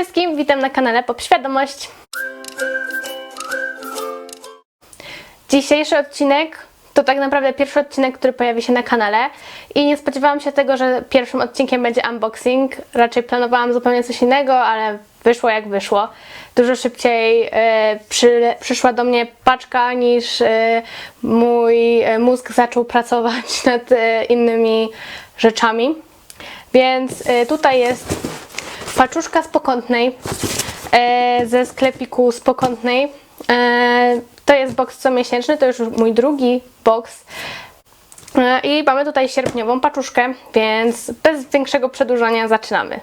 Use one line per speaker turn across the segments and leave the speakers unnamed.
wszystkim, witam na kanale Popświadomość. Dzisiejszy odcinek to tak naprawdę pierwszy odcinek, który pojawi się na kanale i nie spodziewałam się tego, że pierwszym odcinkiem będzie unboxing. Raczej planowałam zupełnie coś innego, ale wyszło jak wyszło. Dużo szybciej e, przy, przyszła do mnie paczka niż e, mój e, mózg zaczął pracować nad innymi rzeczami. Więc tutaj jest paczuszka z pokątnej e, ze sklepiku z pokątnej. E, to jest box comiesięczny, to już mój drugi box. E, I mamy tutaj sierpniową paczuszkę, więc bez większego przedłużania zaczynamy.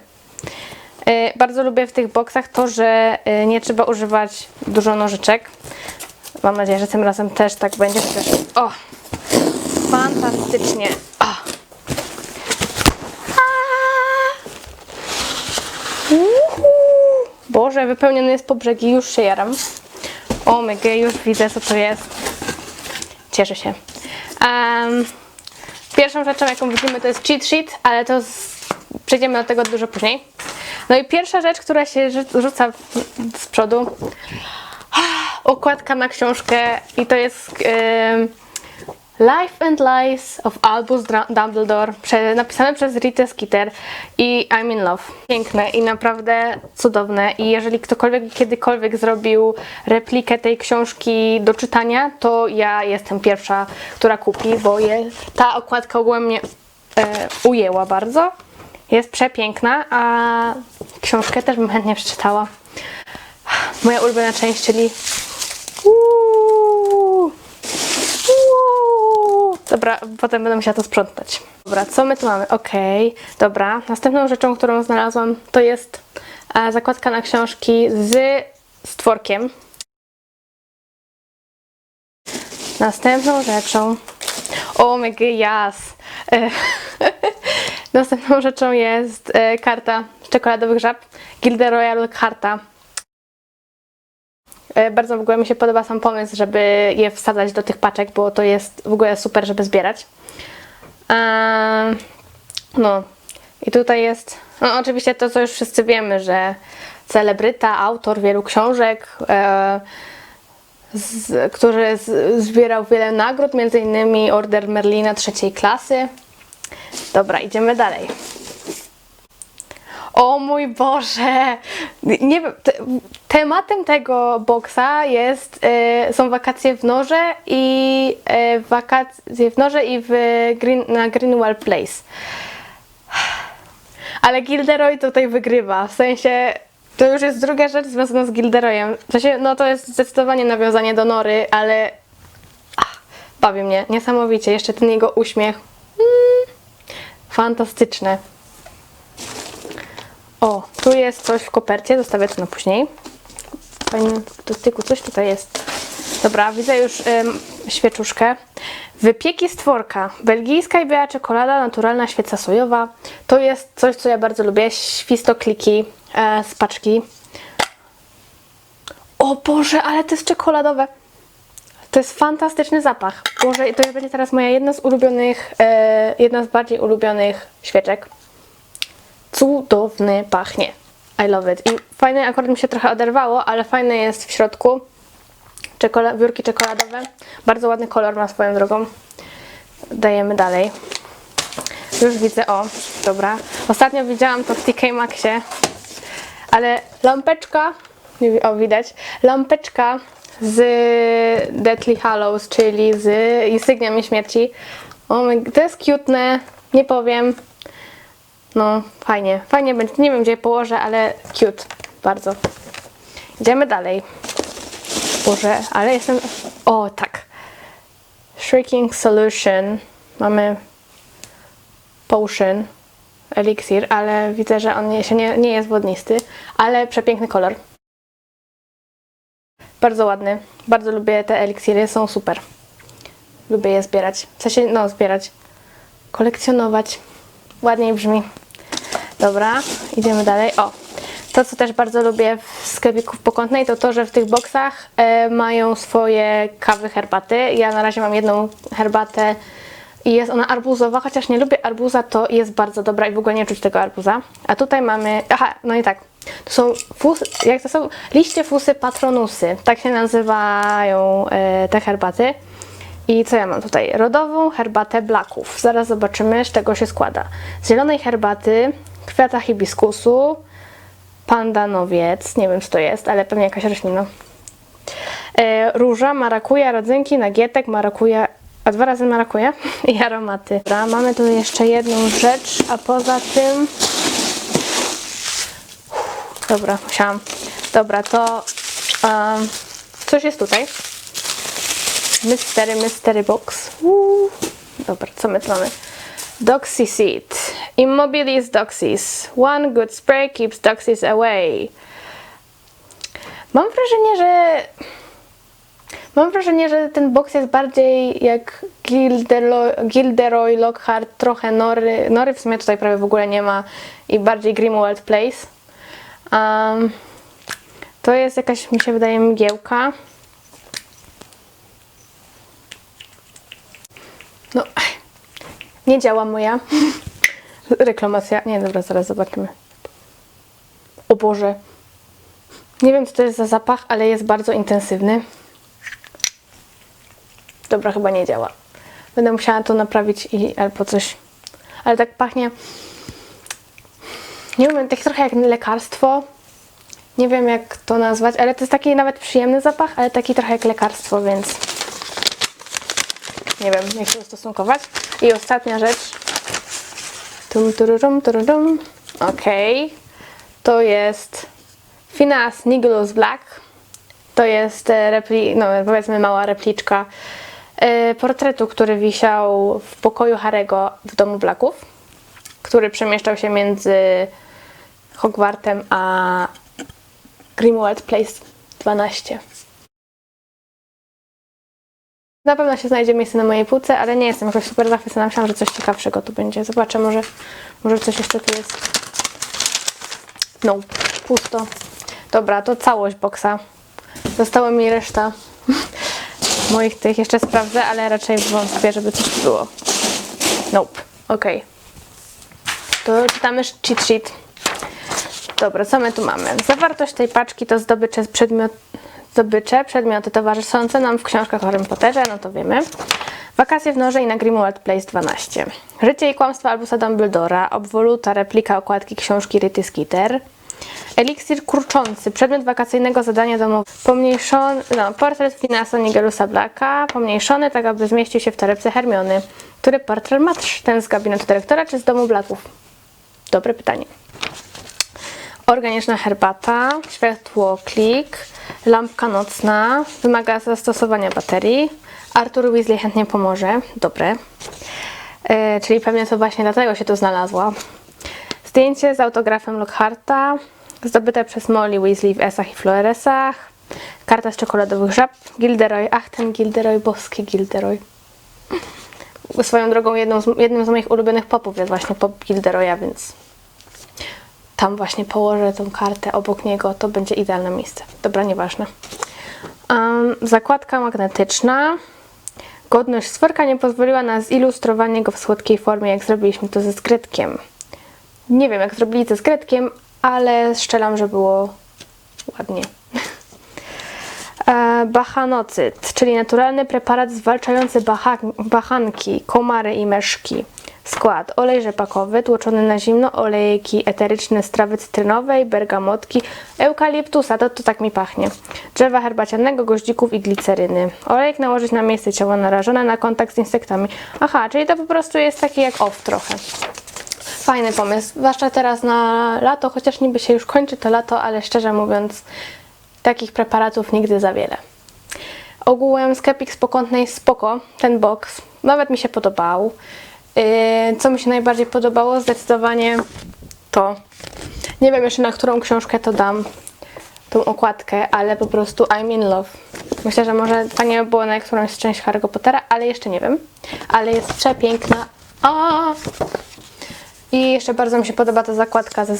Bardzo lubię w tych boksach to, że nie trzeba używać dużo nożyczek. Mam nadzieję, że tym razem też tak będzie. Chociaż... O! Fantastycznie! O. Uhu. Boże, wypełniony jest po brzegi, już się jaram. O mega, już widzę co to jest. Cieszę się. Em, pierwszą rzeczą jaką widzimy to jest cheat sheet, ale to z... przejdziemy do tego dużo później. No i pierwsza rzecz, która się rzu- rzuca z przodu, okładka na książkę i to jest em, Life and Lies of Albus Dumbledore, napisane przez Rita Skeeter i I'm in Love. Piękne i naprawdę cudowne. I jeżeli ktokolwiek kiedykolwiek zrobił replikę tej książki do czytania, to ja jestem pierwsza, która kupi, bo je, ta okładka ogółem mnie e, ujęła bardzo. Jest przepiękna, a książkę też bym chętnie przeczytała. Moja ulubiona część, czyli Uuu. Uuu. Dobra, potem będę musiała to sprzątać. Dobra, co my tu mamy? Okej, dobra. Następną rzeczą, którą znalazłam, to jest e, zakładka na książki z stworkiem. Następną rzeczą. O my god. E, Następną rzeczą jest e, karta czekoladowych żab. Gilderoyal karta. E, Bardzo w ogóle mi się podoba sam pomysł, żeby je wsadzać do tych paczek, bo to jest w ogóle super, żeby zbierać. Eee, no i tutaj jest, no oczywiście to, co już wszyscy wiemy, że celebryta, autor wielu książek, e, z, który z, zbierał wiele nagród, między innymi Order Merlina trzeciej klasy. Dobra, idziemy dalej. O mój Boże! Nie te, tematem tego boksa jest, e, są wakacje w Norze i e, wakacje w Norze i w Green, na Greenwell Place. Ale Gilderoy tutaj wygrywa, w sensie to już jest druga rzecz związana z Gilderoyem. W sensie, no to jest zdecydowanie nawiązanie do Nory, ale ach, bawi mnie niesamowicie. Jeszcze ten jego uśmiech. Mm, fantastyczne. O, tu jest coś w kopercie, zostawię to na później. Fajnie, do tyku coś tutaj jest. Dobra, widzę już ym, świeczuszkę. Wypieki stworka. Belgijska i biała czekolada, naturalna świeca sojowa. To jest coś, co ja bardzo lubię. Świstokliki e, z paczki. O Boże, ale to jest czekoladowe. To jest fantastyczny zapach. Boże, to będzie teraz moja jedna z ulubionych, e, jedna z bardziej ulubionych świeczek cudowny pachnie. I love it. I fajne, akurat mi się trochę oderwało, ale fajne jest w środku. Czekola wiórki czekoladowe. Bardzo ładny kolor ma swoją drogą. Dajemy dalej. Już widzę, o, dobra. Ostatnio widziałam to w TK Maxie, ale lampeczka, o widać, lampeczka z Deathly Hallows, czyli z Insygniami Śmierci. O, to jest cute, nie powiem. No, fajnie, fajnie będzie. Nie wiem, gdzie je położę, ale cute. Bardzo. Idziemy dalej. Boże, ale jestem... O, tak. Shrieking Solution. Mamy potion, eliksir, ale widzę, że on nie, się nie, nie jest wodnisty, ale przepiękny kolor. Bardzo ładny. Bardzo lubię te eliksiry, są super. Lubię je zbierać. W sensie, no, zbierać. Kolekcjonować. Ładniej brzmi. Dobra, idziemy dalej. O, to co też bardzo lubię w sklepiku w Pokątnej to to, że w tych boksach e, mają swoje kawy, herbaty. Ja na razie mam jedną herbatę i jest ona arbuzowa, chociaż nie lubię arbuza, to jest bardzo dobra i w ogóle nie czuć tego arbuza. A tutaj mamy, aha, no i tak, To są fusy, jak to są liście fusy patronusy. Tak się nazywają e, te herbaty. I co ja mam tutaj? Rodową herbatę blaków. Zaraz zobaczymy, z czego się składa. Z zielonej herbaty, kwiata hibiskusu, pandanowiec, nie wiem co to jest, ale pewnie jakaś roślina. E, róża, marakuja, rodzynki, nagietek, marakuja, a dwa razy marakuja i aromaty. Dobra, mamy tu jeszcze jedną rzecz, a poza tym... Dobra, musiałam. Dobra, to um, coś jest tutaj. Mystery, mystery box. Uuu. Dobra, co my tu mamy? Doxy seed. Immobilis doxys. One good spray keeps doxys away. Mam wrażenie, że Mam wrażenie, że ten box jest bardziej jak Gilderoy, Gilderoy Lockhart, trochę Nory. Nory w sumie tutaj prawie w ogóle nie ma i bardziej Grimwald Place. Um, to jest jakaś, mi się wydaje, mgiełka. No, nie działa moja reklamacja. Nie, dobra, zaraz zobaczymy. O Boże. Nie wiem, co to jest za zapach, ale jest bardzo intensywny. Dobra, chyba nie działa. Będę musiała to naprawić i albo coś. Ale tak pachnie. Nie wiem, tak trochę jak lekarstwo. Nie wiem jak to nazwać, ale to jest taki nawet przyjemny zapach, ale taki trochę jak lekarstwo, więc nie wiem jak się ustosunkować. I ostatnia rzecz. Tum, tururum, tururum. Okej. To jest Phineas Nigulus Black. To jest e, repli, no, powiedzmy mała repliczka e, portretu, który wisiał w pokoju Harego w domu Blacków, który przemieszczał się między Hogwartem a Grimwald Place 12. Na pewno się znajdzie miejsce na mojej półce, ale nie jestem jakoś super zachwycona. Myślałam, że coś ciekawszego tu będzie. Zobaczę, może, może coś jeszcze tu jest. No, pusto. Dobra, to całość boksa. Została mi reszta moich tych. Jeszcze sprawdzę, ale raczej wątpię, żeby coś tu było. Nope. Okej. To czytamy cheat sheet. Dobra, co my tu mamy? Zawartość tej paczki to zdobycze, przedmiot, zdobycze przedmioty towarzyszące nam w książkach o Harry Potterze, no to wiemy. Wakacje w Norze i na Grimwald Place 12. Życie i kłamstwa Albusa Dumbledora, obwoluta replika okładki książki Ryty Skeeter. Eliksir kurczący, przedmiot wakacyjnego zadania domowego. Pomniejszony, no, portret Finasa Nigelusa Blacka, pomniejszony tak, aby zmieścił się w torebce Hermiony. Który portret ma ten z gabinetu dyrektora czy z domu Blacków? Dobre pytanie. Organiczna herbata, światło klik, lampka nocna, wymaga zastosowania baterii. Arthur Weasley chętnie pomoże. Dobre. E, czyli pewnie to właśnie dlatego się tu znalazła. Zdjęcie z autografem Lockharta, zdobyte przez Molly Weasley w Esach i Floresach. Karta z czekoladowych żab. Gilderoy. Ach, ten Gilderoy, boski Gilderoy. Swoją drogą jedną z, jednym z moich ulubionych popów jest właśnie pop Gilderoya, więc tam właśnie położę tą kartę obok niego, to będzie idealne miejsce. Dobra, nieważne. Um, zakładka magnetyczna. Godność stworka nie pozwoliła na zilustrowanie go w słodkiej formie, jak zrobiliśmy to ze skrytkiem. Nie wiem, jak zrobili to z skrytkiem, ale strzelam, że było ładnie. E, Bachanocyt, czyli naturalny preparat zwalczający bacha bachanki, komary i meszki. Skład: olej rzepakowy tłoczony na zimno, olejki eteryczne z trawy cytrynowej, bergamotki, eukaliptusa, to, to tak mi pachnie, drzewa herbacianego, goździków i gliceryny. Olejek nałożyć na miejsce ciała narażone na kontakt z insektami. Aha, czyli to po prostu jest taki jak off trochę. Fajny pomysł, zwłaszcza teraz na lato, chociaż niby się już kończy to lato, ale szczerze mówiąc, takich preparatów nigdy za wiele. Ogółem sklepik z pokątnej spoko, ten box, nawet mi się podobał. Yy, Co mi się najbardziej podobało? Zdecydowanie to. Nie wiem jeszcze na którą książkę to dam, tą okładkę, ale po prostu I'm in love. Myślę, że może fajnie by było na którąś z części Harry'ego Pottera, ale jeszcze nie wiem. Ale jest przepiękna. A! I jeszcze bardzo mi się podoba ta zakładka ze,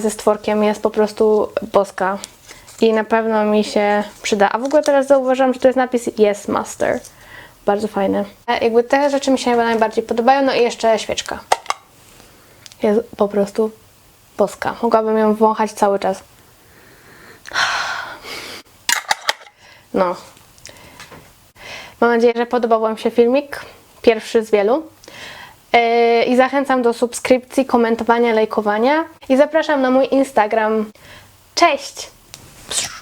ze stworkiem, jest po prostu boska. I na pewno mi się przyda. A w ogóle teraz zauważyłam, że to jest napis Yes Master bardzo fajne e, Jakby te rzeczy mi się najbardziej podobają, no i jeszcze świeczka. Jest po prostu boska. Mogłabym ją wąchać cały czas. No. Mam nadzieję, że podobał Wam się filmik. Pierwszy z wielu. E, I zachęcam do subskrypcji, komentowania, lajkowania. I zapraszam na mój Instagram. Cześć!